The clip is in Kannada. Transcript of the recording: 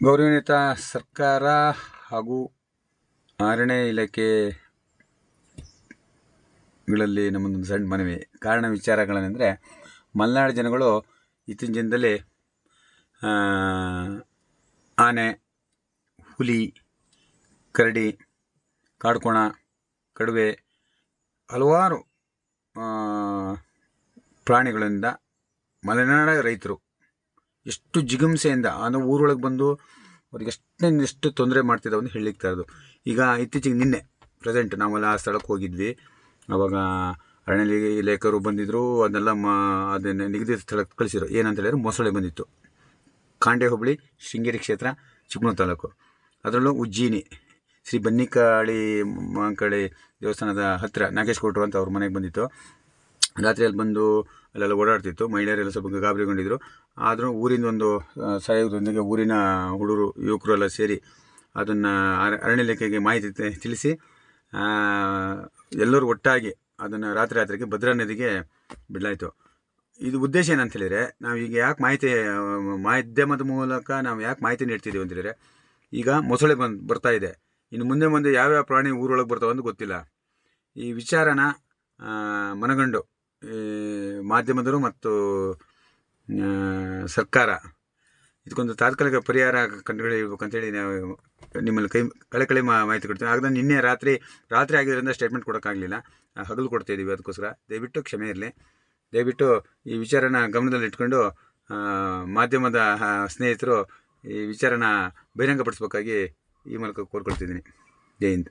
ಗೌರವಾನ್ವಿತ ಸರ್ಕಾರ ಹಾಗೂ ಅರಣ್ಯ ಇಲಾಖೆಗಳಲ್ಲಿ ನಮ್ಮದೊಂದು ಸಣ್ಣ ಮನವಿ. ಕಾರಣ ವಿಚಾರಗಳೇನೆಂದರೆ ಮಲೆನಾಡು ಜನಗಳು ಇತ್ತೀಚಿನ ದಿನದಲ್ಲಿ ಆನೆ, ಹುಲಿ, ಕರಡಿ, ಕಾಡ್ಕೋಣ ಕಡುವೆ ಹಲವಾರು ಪ್ರಾಣಿಗಳಿಂದ ಮಲೆನಾಡ ರೈತರು ಎಷ್ಟು ಜಿಗುಂಸೆಯಿಂದ, ಅಂದರೆ ಊರೊಳಗೆ ಬಂದು ಅವ್ರಿಗೆ ಎಷ್ಟೆಷ್ಟು ತೊಂದರೆ ಮಾಡ್ತಿದ್ದಾವೆ ಅಂತ ಹೇಳಲಿಕ್ಕೆ ತರೋದು. ಈಗ ಇತ್ತೀಚೆಗೆ ನಿನ್ನೆ ಪ್ರೆಸೆಂಟ್ ನಾವೆಲ್ಲ ಆ ಸ್ಥಳಕ್ಕೆ ಹೋಗಿದ್ವಿ. ಅವಾಗ ಅರಣ್ಯ ಲೇಖರು ಬಂದಿದ್ದರು ಅದನ್ನೆಲ್ಲ ಮಾ, ಅದನ್ನು ನಿಗದಿತ ಸ್ಥಳಕ್ಕೆ ಕಳಿಸಿದ್ರು. ಏನಂತ ಹೇಳಿದ್ರೆ ಮೊಸಳೆ ಬಂದಿತ್ತು. ಕಾಂಡೆ ಹುಬ್ಬಳ್ಳಿ ಶೃಂಗೇರಿ ಕ್ಷೇತ್ರ ಚಿಕ್ಕಮಗಳೂರು ತಾಲೂಕು. ಅದರಲ್ಲೂ ಉಜ್ಜಿನಿ, ಶ್ರೀ ಬನ್ನಿಕಾಳಿ ಮಾಂಕಳಿ ದೇವಸ್ಥಾನದ ಹತ್ತಿರ ನಾಗೇಶ್ ಕೋಟು ಅಂತ ಅವ್ರ ಮನೆಗೆ ಬಂದಿತ್ತು. ರಾತ್ರಿಯಲ್ಲಿ ಬಂದು ಅಲ್ಲೆಲ್ಲ ಓಡಾಡ್ತಿತ್ತು. ಮಹಿಳೆಯರೆಲ್ಲ ಸ್ವಲ್ಪ ಗಾಬರಿಗೊಂಡಿದ್ದರು ಆದರೂ ಊರಿಂದ ಒಂದು ಸಹಯೋಗದೊಂದಿಗೆ ಊರಿನ ಹುಡುಗರು ಯುವಕರು ಎಲ್ಲ ಸೇರಿ ಅದನ್ನು ಅರಣ್ಯ ಇಲಾಖೆಗೆ ಮಾಹಿತಿ ತಿಳಿಸಿ ಎಲ್ಲರೂ ಒಟ್ಟಾಗಿ ಅದನ್ನು ರಾತ್ರಿ ರಾತ್ರಿಗೆ ಭದ್ರಾ ನದಿಗೆ ಬಿಡಲಾಯಿತು. ಇದು ಉದ್ದೇಶ ಏನಂತ ಹೇಳಿದರೆ, ನಾವು ಈಗ ಯಾಕೆ ಮಾಹಿತಿ, ಮಾಧ್ಯಮದ ಮೂಲಕ ನಾವು ಯಾಕೆ ಮಾಹಿತಿ ನೀಡ್ತಿದ್ದೀವಿ ಅಂತ ಈಗ ಮೊಸಳೆ ಬಂದು, ಬರ್ತಾ ಇದೆ. ಇನ್ನು ಮುಂದೆ ಮುಂದೆ ಯಾವ್ಯಾವ ಪ್ರಾಣಿ ಊರೊಳಗೆ ಬರ್ತಾವೆ ಅಂತ ಗೊತ್ತಿಲ್ಲ. ಈ ವಿಚಾರನ ಮನಗಂಡು ಮಾಧ್ಯಮದರು ಮತ್ತು ಸರ್ಕಾರ. ಇದಕ್ಕೊಂದು ತಾತ್ಕಾಲಿಕ ಪರಿಹಾರ ಕಂಡುಹಿಡಿಯಬೇಕಂತೇಳಿ ನಾವು ನಿಮ್ಮಲ್ಲಿ ಕೈ, ಕಳೆ ಕಳೆ ಮಾ, ಮಾಹಿತಿ ಕೊಡ್ತೀನಿ. ಆಗ ನಿನ್ನೆ ರಾತ್ರಿ ರಾತ್ರಿ ಆಗಿದ್ದರಿಂದ ಸ್ಟೇಟ್ಮೆಂಟ್ ಕೊಡೋಕ್ಕಾಗಲಿಲ್ಲ ಹಗಲು ಕೊಡ್ತಾ ಇದ್ದೀವಿ ಅದಕ್ಕೋಸ್ಕರ. ದಯವಿಟ್ಟು ಕ್ಷಮೆ ಇರಲಿ. ದಯವಿಟ್ಟು ಈ ವಿಚಾರನ ಗಮನದಲ್ಲಿ ಇಟ್ಕೊಂಡು ಮಾಧ್ಯಮದ ಸ್ನೇಹಿತರು ಈ ವಿಚಾರನ ಬಹಿರಂಗಪಡಿಸ್ಬೇಕಾಗಿ ಈ ಮೂಲಕ ಕೋರ್ಕೊಳ್ತಿದ್ದೀನಿ. ಜೈ ಹಿಂದ್.